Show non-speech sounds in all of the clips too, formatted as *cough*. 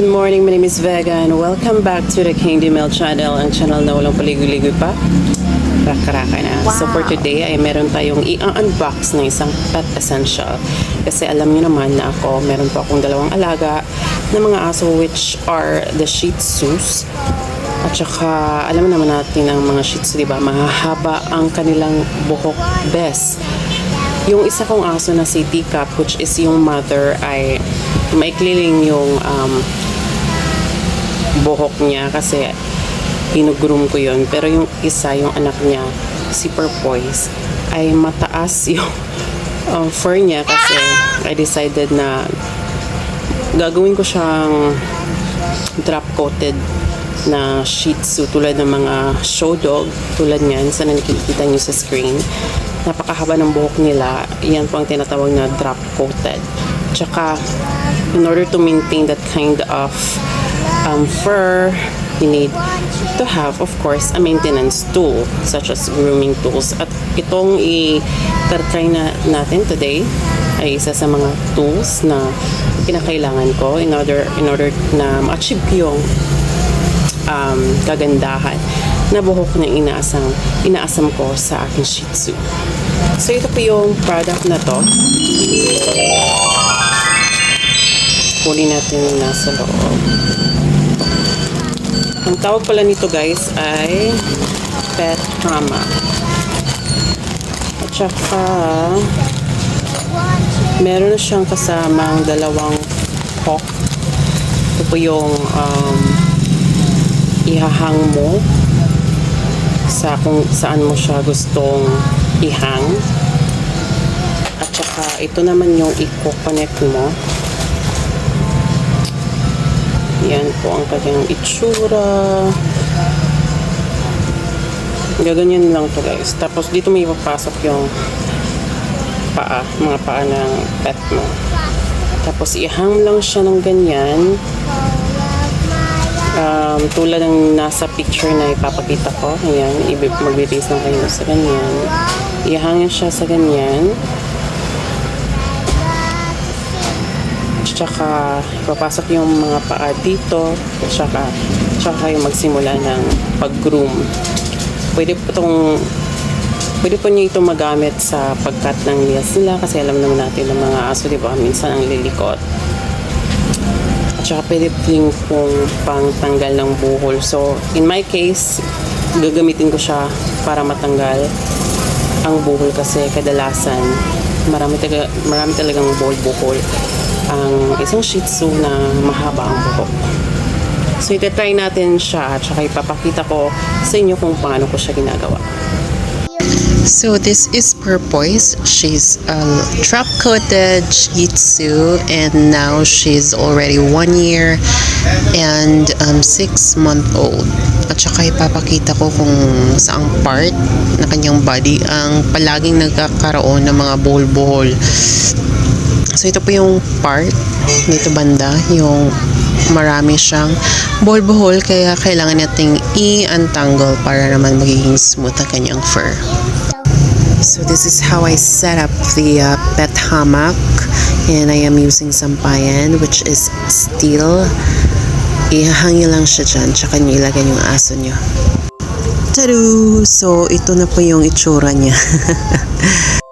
Good morning, my name is Vega and welcome back to the Candy Mail channel, ang channel na walang paligoy-ligoy pa. Rakaraka na. So for today ay meron tayong i-unbox ng isang pet essential. Kasi alam niyo naman na ako, meron po akong dalawang alaga na mga aso which are the Shih Tzus. At saka, alam naman natin ang mga Shih Tzu, di ba? Mahahaba ang kanilang buhok best. Yung isa kong aso na si Teacup, which is yung mother, ay maikliling yung um, buhok niya kasi ginugroom ko yun. Pero yung isa, yung anak niya, si Purpoise, ay mataas *laughs* yung um, fur niya kasi I decided na gagawin ko siyang drop coated na Shih Tzu tulad ng mga show dog tulad niyan sa nakikita niyo sa screen. Napakahaba ng buhok nila. Yan po ang tinatawag na drop coated. Tsaka in order to maintain that kind of um, fur you need to have of course a maintenance tool such as grooming tools at itong i-try na natin today ay isa sa mga tools na pinakailangan ko in order in order na ma-achieve ko yung um, kagandahan na buhok na inaasam, inaasam ko sa aking Shih Tzu. So ito po yung product na to. Kunin natin yung nasa loob. Ang tawag pala nito guys ay Pet Hama. At saka meron na siyang kasamang dalawang hook. Ito po yung um, ihahang mo sa kung saan mo siya gustong ihang. At saka ito naman yung i-connect mo. Yan po ang kanyang itsura. Gaganyan lang to guys. Tapos dito may ipapasok yung paa, mga paa ng pet mo. Tapos ihang lang siya ng ganyan um, tulad ng nasa picture na ipapakita ko. Ayan, magbe-base lang kayo sa ganyan. Ihangin siya sa ganyan. Tsaka, papasok yung mga paa dito. Tsaka, tsaka kayo magsimula ng pag-groom. Pwede po itong Pwede po niyo ito magamit sa pagkat ng nails nila kasi alam naman natin ng mga aso, di ba? Minsan ang lilikot. At saka pwede din pong pangtanggal ng buhol. So, in my case, gagamitin ko siya para matanggal ang buhol kasi kadalasan marami, talaga, marami talagang buhol-buhol ang isang shih tzu na mahaba ang buhok. So, itatry natin siya at saka ipapakita ko sa inyo kung paano ko siya ginagawa. So this is Purpoise. She's a trap coated Shih Tzu and now she's already one year and um, six month old. At saka ipapakita ko kung saang part na kanyang body ang palaging nagkakaroon ng mga buhol-buhol. So ito po yung part dito banda, yung marami siyang buhol-buhol kaya kailangan nating i-untangle para naman magiging smooth ang kanyang fur. So this is how I set up the uh, pet hammock and I am using sampayan which is steel. Ihahangin lang siya dyan tsaka nyo ilagay yung aso nyo. Tadu! So ito na po yung itsura niya. *laughs*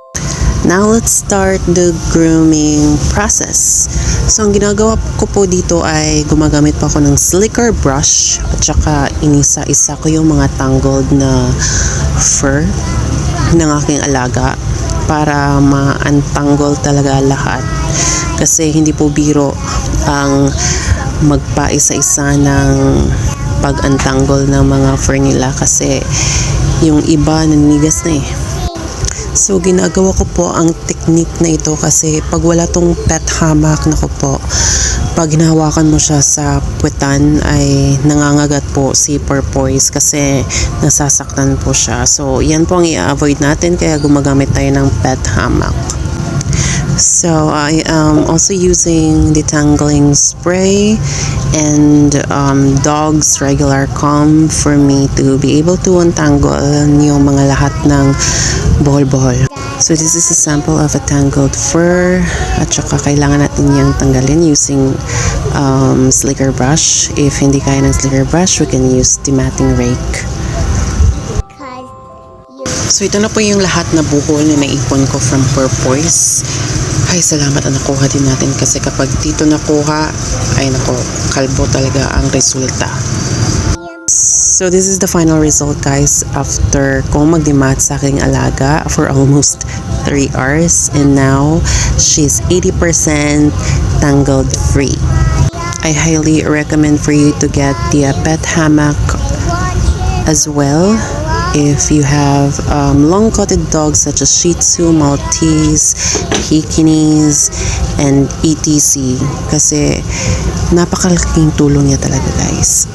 Now let's start the grooming process. So ang ginagawa ko po dito ay gumagamit po ako ng slicker brush at saka inisa-isa ko yung mga tangled na fur ng aking alaga para ma-untangle talaga lahat. Kasi hindi po biro ang magpaisa-isa ng pag-untangle ng mga fur nila kasi yung iba naninigas na eh. So, ginagawa ko po ang technique na ito kasi pag wala tong pet hammock na ko po, pag hinahawakan mo siya sa puwetan ay nangangagat po si porpoise kasi nasasaktan po siya. So, yan po ang i-avoid natin kaya gumagamit tayo ng pet hammock. So, I am also using detangling spray and um, dog's regular comb for me to be able to untangle yung mga lahat ng buhol-buhol. So this is a sample of a tangled fur at saka kailangan natin niyang tanggalin using um, slicker brush. If hindi kaya ng slicker brush, we can use the matting rake. So ito na po yung lahat na buhol na naipon ko from porpoise. Ay, salamat na nakuha din natin kasi kapag dito nakuha, ay nako, kalbo talaga ang resulta. So this is the final result guys after kong magdimat sa aking alaga for almost 3 hours and now she's 80% tangled free. I highly recommend for you to get the pet hammock as well if you have um, long-coated dogs such as Shih Tzu, Maltese, Pekingese, and ETC kasi napakalaking tulong niya talaga guys.